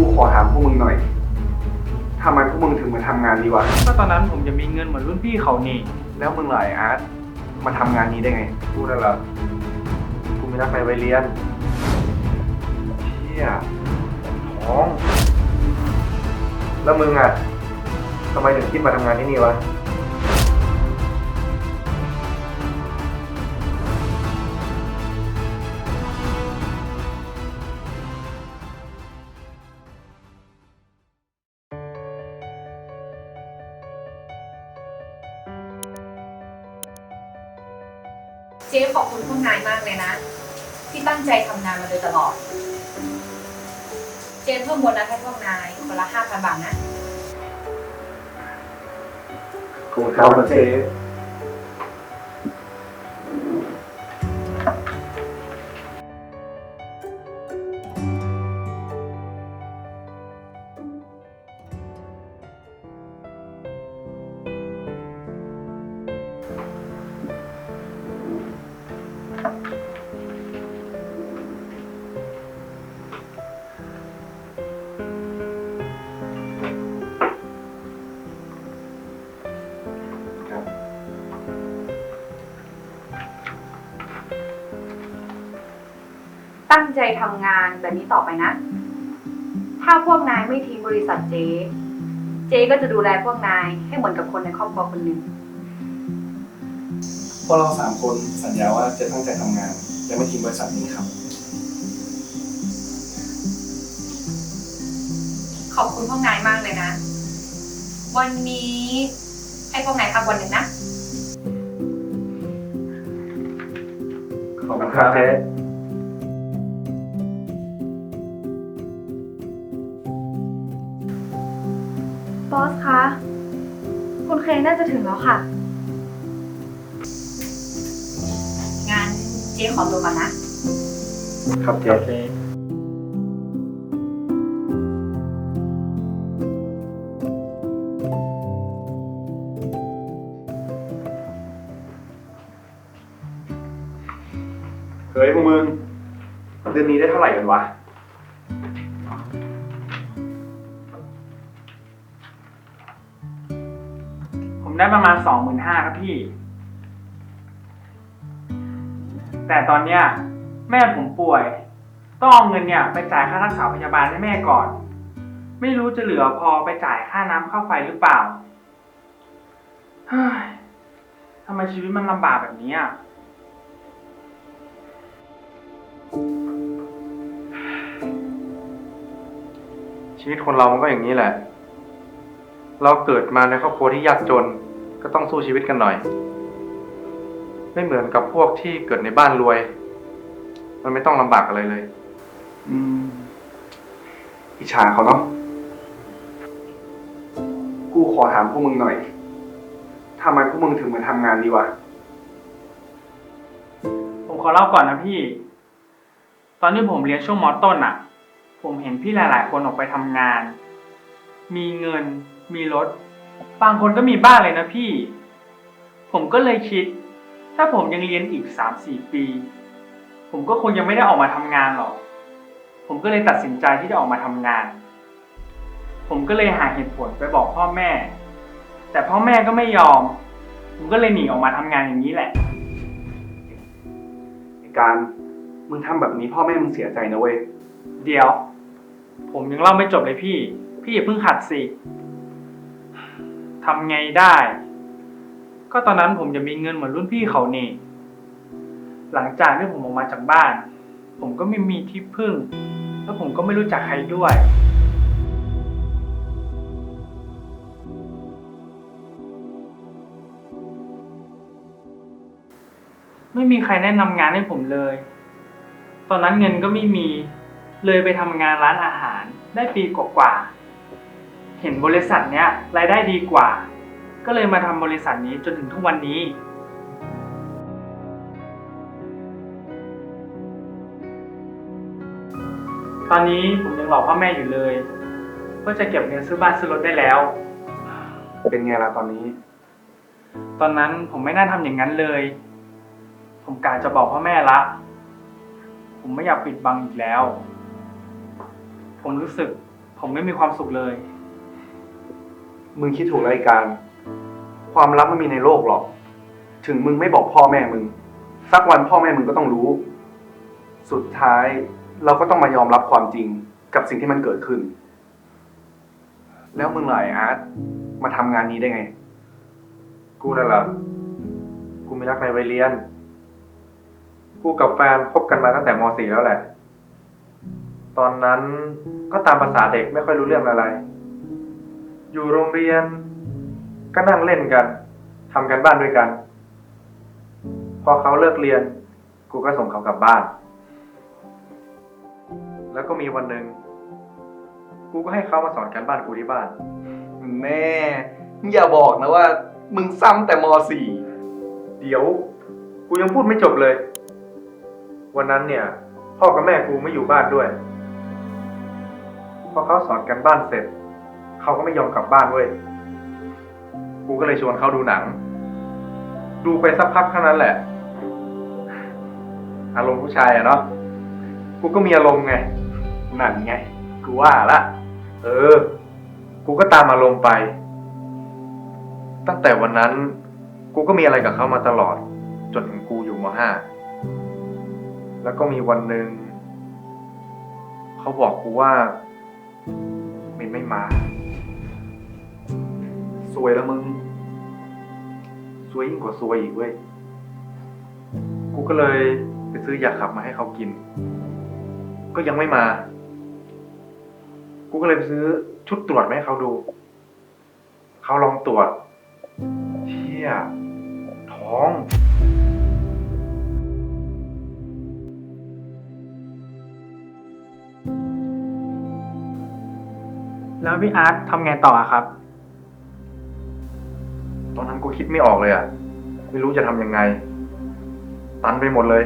กูขอถามพวกมึงหน่อยทำไมพวกมึงถึงมาทำงานนี้วะ ก็ตอนนั้นผมจะมีเงินเหมือนรุ่นพี่เขานี่ แล้วมึงหลายอาร์ตมาทำงานนี้ได้ไง กูนั่นแหละกูมีนัดไปไปเรียนเชี่ยท้อง แล้วมึงอะทำไมถึงคิดมาทำงานที่นี่วะ เจ๊ขอบคุณพวกนายมากเลยนะ ที่ตั้งใจทำงานมาโดยตลอด เจ๊เพิ่มโบนัสให้พวกนายคนละห้าพันบาทนะ ขอบคุณครับเจ๊ ตั้งใจทำงานแบบนี้ต่อไปนะ ถ้าพวกนายไม่ทิ้งบริษัทเจ๊ เจ๊ก็จะดูแลพวกนายให้เหมือนกับคนในครอบครัวคนหนึ่ง พวกเราสามคนสัญญาว่าจะตั้งใจทำงาน และไม่ทิ้งบริษัทนี้ครับ ขอบคุณพวกนายมากเลยนะ วันนี้ให้พวกนายพักวันหนึ่งนะ ขอบคุณครับ บอสคะ คุณเคน่าจะถึงแล้วค่ะ งานเจ๊ขอตัวก่อนนะ ครับเจ๊โอเคเฮ้ยพวกมึงเดือนนี้ได้เท่าไหร่กันวะ ได้ประมาณสองหมื่นห้าครับพี่ แต่ตอนเนี้ยแม่ผมป่วย ต้องเอาเงินเนี่ยไปจ่ายค่ารักษาพยาบาลให้แม่ก่อน ไม่รู้จะเหลือพอไปจ่ายค่าน้ำค่าไฟหรือเปล่าเฮ้ยทำไมชีวิตมันลำบากแบบนี้อะชีวิตคนเรามันก็อย่างนี้แหละ เราเกิดมาในครอบครัวที่ยากจน ก็ต้องสู้ชีวิตกันหน่อย ไม่เหมือนกับพวกที่เกิดในบ้านรวย มันไม่ต้องลำบากอะไรเลย อืม อิจฉาเขาเนาะ กูขอถามพวกมึงหน่อย ทำไมพวกมึงถึงมาทำงานนี้วะ ผมขอเล่าก่อนนะพี่ ตอนที่ผมเรียนช่วงมอต้นอะ ผมเห็นพี่หลาย ๆ คนออกไปทำงาน มีเงิน มีรถ บางคนก็มีบ้านเลยนะพี่ ผมก็เลยคิด ถ้าผมยังเรียนอีกสามสี่ปี ผมก็คงยังไม่ได้ออกมาทำงานหรอก ผมก็เลยตัดสินใจที่จะออกมาทำงาน ผมก็เลยหาเหตุผลไปบอกพ่อแม่ แต่พ่อแม่ก็ไม่ยอม ผมก็เลยหนีออกมาทำงานอย่างนี้แหละ ไอ้การมึงทำแบบนี้พ่อแม่มึงเสียใจนะเว้ย เดี๋ยว ผมยังเล่าไม่จบเลยพี่ พี่อย่าเพิ่งขัดสิ ทำไงได้ ก็ตอนนั้นผมจะมีเงินเหมือนรุ่นพี่เขานี่ หลังจากที่ผมออกมาจากบ้าน ผมก็ไม่มีที่พึ่ง แล้วผมก็ไม่รู้จักใครด้วย ไม่มีใครแนะนำงานให้ผมเลย ตอนนั้นเงินก็ไม่มี เลยไปทำงานร้านอาหารได้ปีกว่าๆ เห็นบริษัทเนี้ยรายได้ดีกว่า ก็เลยมาทำบริษัทนี้จนถึงทุกวันนี้ ตอนนี้ผมยังหลอกพ่อแม่อยู่เลยว่าจะเก็บเงินซื้อบ้านซื้อรถได้แล้ว เป็นไงล่ะตอนนี้ ตอนนั้นผมไม่น่าทำอย่างนั้นเลย ผมกะจะบอกพ่อแม่ละ ผมไม่อยากปิดบังอีกแล้ว ผมรู้สึกผมไม่มีความสุขเลย มึงคิดถูกรายการ ความลับไม่มีในโลกหรอก ถึงมึงไม่บอกพ่อแม่มึง สักวันพ่อแม่มึงก็ต้องรู้ สุดท้ายเราก็ต้องมายอมรับความจริงกับสิ่งที่มันเกิดขึ้น แล้วมึงล่ะไออาร์ตมาทำงานนี้ได้ไง กูนั่นแหละกูมีรักในวัยเรียน กูกับแฟนคบกันมาตั้งแต่ม .4 แล้วแหละ ตอนนั้นก็ตามภาษาเด็กไม่ค่อยรู้เรื่องอะไร อยู่โรงเรียน ก็นั่งเล่นกันทำกันบ้านด้วยกัน พอเขาเลิกเรียน กูก็ส่งเขากลับบ้าน แล้วก็มีวันหนึ่งกูก็ให้เขามาสอนการบ้านกูที่บ้าน แม่มึงอย่าบอกนะว่า มึงซ้ำแต่มเดี๋ยว กูยังพูดไม่จบเลย วันนั้นเนี่ย พ่อกับแม่กูไม่อยู่บ้านด้วย พอเขาสอนกันบ้านเสร็จ เขาก็ไม่ยอมกลับบ้านเว้ย กูก็เลยชวนเขาดูหนัง ดูไปสักพักเท่านั้นแหละ อารมณ์ผู้ชายอะเนาะ กูก็มีอารมณ์ไง นั่นไง กูว่าละ เออ กูก็ตามอารมณ์ไป ตั้งแต่วันนั้น กูก็มีอะไรกับเขามาตลอด จนถึงกูอยู่มห้า แล้วก็มีวันหนึ่งเขาบอกกูว่ามินไม่มา สวยแล้วมึงซวยยิ่งกว่าซวยอีกเว้ย กูก็เลยไปซื้อยาขับมาให้เขากิน ก็ยังไม่มา กูก็เลยไปซื้อชุดตรวจมาให้เขาดู เขาลองตรวจเชี่ยท้องแล้วพี่อาร์ตทำไงต่อครับ คิดไม่ออกเลยอะ ไม่รู้จะทำยังไง ตันไปหมดเลย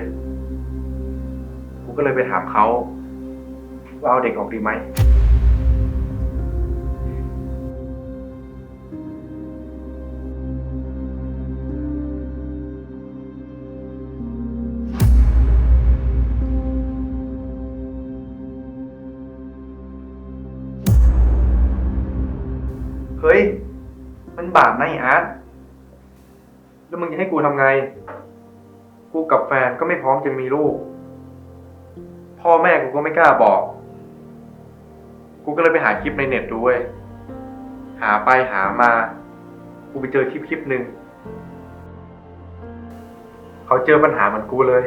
กูก็เลยไปถามเขาว่าเอาเด็กออกดีไหม เฮ้ย มันบาปนะไอ้อาร์ต แล้วมึงจะให้กูทำไง กูกับแฟนก็ไม่พร้อมจะมีลูก พ่อแม่กูก็ไม่กล้าบอก กูก็เลยไปหาคลิปในเน็ตดูเว้ย หาไปหามา กูไปเจอคลิปคลิปหนึ่ง เขาเจอปัญหาเหมือนกูเลย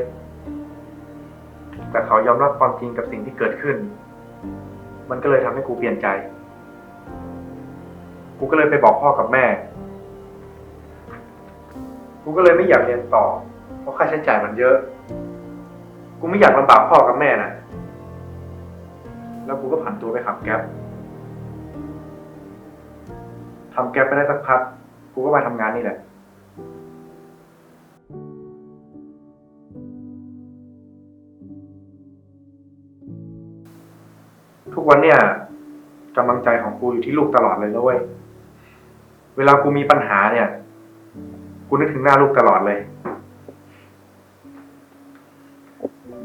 แต่เขายอมรับความจริงกับสิ่งที่เกิดขึ้น มันก็เลยทำให้กูเปลี่ยนใจ กูก็เลยไปบอกพ่อกับแม่ กูก็เลยไม่อยากเรียนต่อ เพราะค่าใช้จ่ายมันเยอะ กูไม่อยากลำบากพ่อกับแม่นะแล้วกูก็ผันตัวไปขับแก๊ปทำแก๊ปไปได้สักพัก กูก็มาทำงานนี่แหละ ทุกวันเนี่ยกำลังใจของกูอยู่ที่ลูกตลอดเลยนะเว้ยเวลากูมีปัญหาเนี่ย กูนึกถึงหน้าลูกตลอดเลย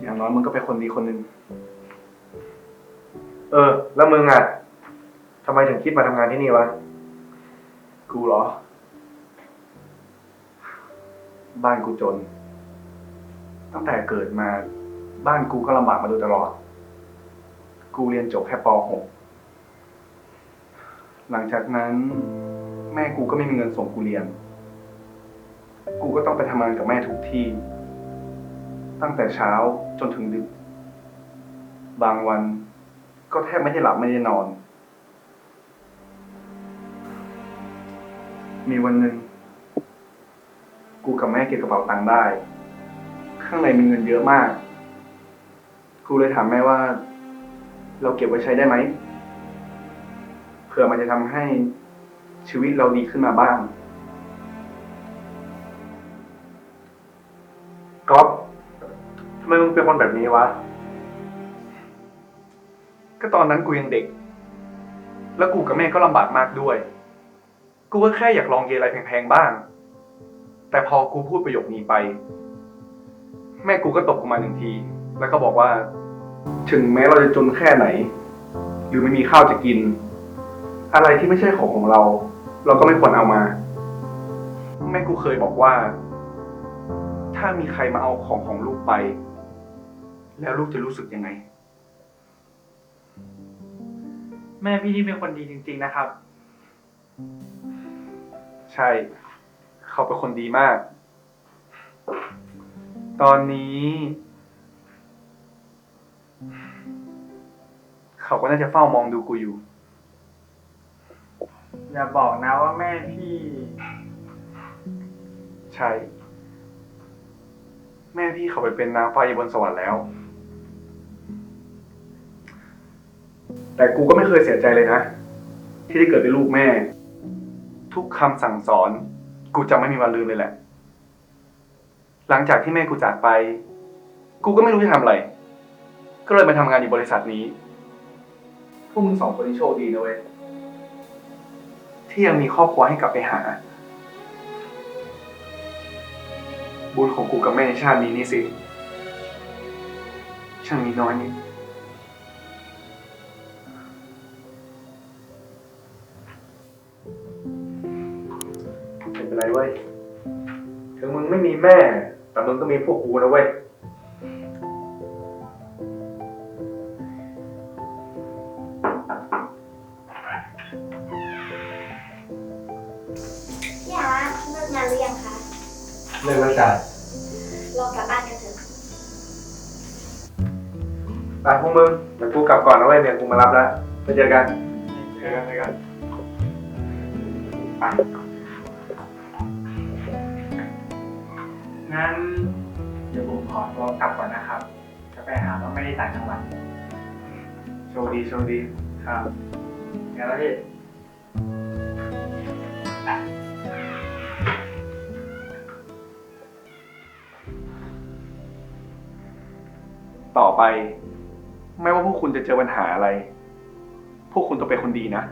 อย่างน้อยมึงก็เป็นคนดีคนหนึ่งเออ แล้วมึงอะทำไมถึงคิดมาทำงานที่นี่วะ กูเหรอ บ้านกูจน ตั้งแต่เกิดมา บ้านกูก็ลำบากมาโดยตลอด กูเรียนจบแค่ป .6 หลังจากนั้น แม่กูก็ไม่มีเงินส่งกูเรียน กูก็ต้องไปทำงานกับแม่ทุกที่ ตั้งแต่เช้าจนถึงดึก บางวันก็แทบไม่ได้หลับไม่ได้นอน มีวันหนึ่งกูกับแม่เก็บกระเป๋าตังค์ได้ ข้างในมีเงินเยอะมาก กูเลยถามแม่ว่า เราเก็บไว้ใช้ได้ไหมเผื่อมันจะทำให้ชีวิตเราดีขึ้นมาบ้าง ก๊อฟทำไมมึงเป็นคนแบบนี้วะ ก็ตอนนั้นกูยังเด็ก แล้วกูกับแม่ก็ลำบากมากด้วย กูก็แค่อยากลองเยอะไรแพงๆบ้าง แต่พอกูพูดประโยคนี้ไป แม่กูก็ตบกูมาหนึ่งที แล้วก็บอกว่า ถึงแม้เราจะจนแค่ไหน หรือไม่มีข้าวจะกิน อะไรที่ไม่ใช่ของของเรา เราก็ไม่ควรเอามา แม่กูเคยบอกว่า ถ้ามีใครมาเอาของของลูกไป แล้วลูกจะรู้สึกยังไง แม่พี่นี่เป็นคนดีจริง ๆ นะครับ ใช่ เขาเป็นคนดีมาก ตอนนี้ เขาก็น่าจะเฝ้ามองดูกูอยู่ อย่าบอกนะว่าแม่พี่ ใช่ แม่พี่เขาไปเป็นนางฟ้าอยู่บนสวรรค์แล้ว แต่กูก็ไม่เคยเสียใจเลยนะ ที่ได้เกิดเป็นลูกแม่ ทุกคำสั่งสอน กูจะไม่มีวันลืมเลยแหละ หลังจากที่แม่กูจากไป กูก็ไม่รู้จะทำอะไร ก็เลยมาทำงานอยู่บริษัทนี้ พวกมึงสองคนนี่โชคดีนะเว้ยที่ยังมีครอบครัวให้กลับไปหา บุญของกูกับแม่ในชาตินี้นี่สิ ช่างมีน้อยนิดไม่เป็นไรเว้ย ถึงมึงไม่มีแม่ แต่มึงก็มีพวกกูนะเว้ย เลิกแล้วจ้ะเรากลับบ้านกันเถอะไปพวกมึงเดี๋ยวกูกลับก่อนนะเว้ยเนี่ยกูมารับแล้วไปเจอกันเจอกันเจอกันไปงั้นเดี๋ยวผมขอตัวกลับก่อนนะครับ จะไปหาว่าไม่ได้ต่างจังหวัดโชคดีโชคดีครับงั้นแล้วพี่ ไป ไม่ว่าพวกคุณจะเจอปัญหาอะไร พวกคุณต้องเป็นคนดีนะ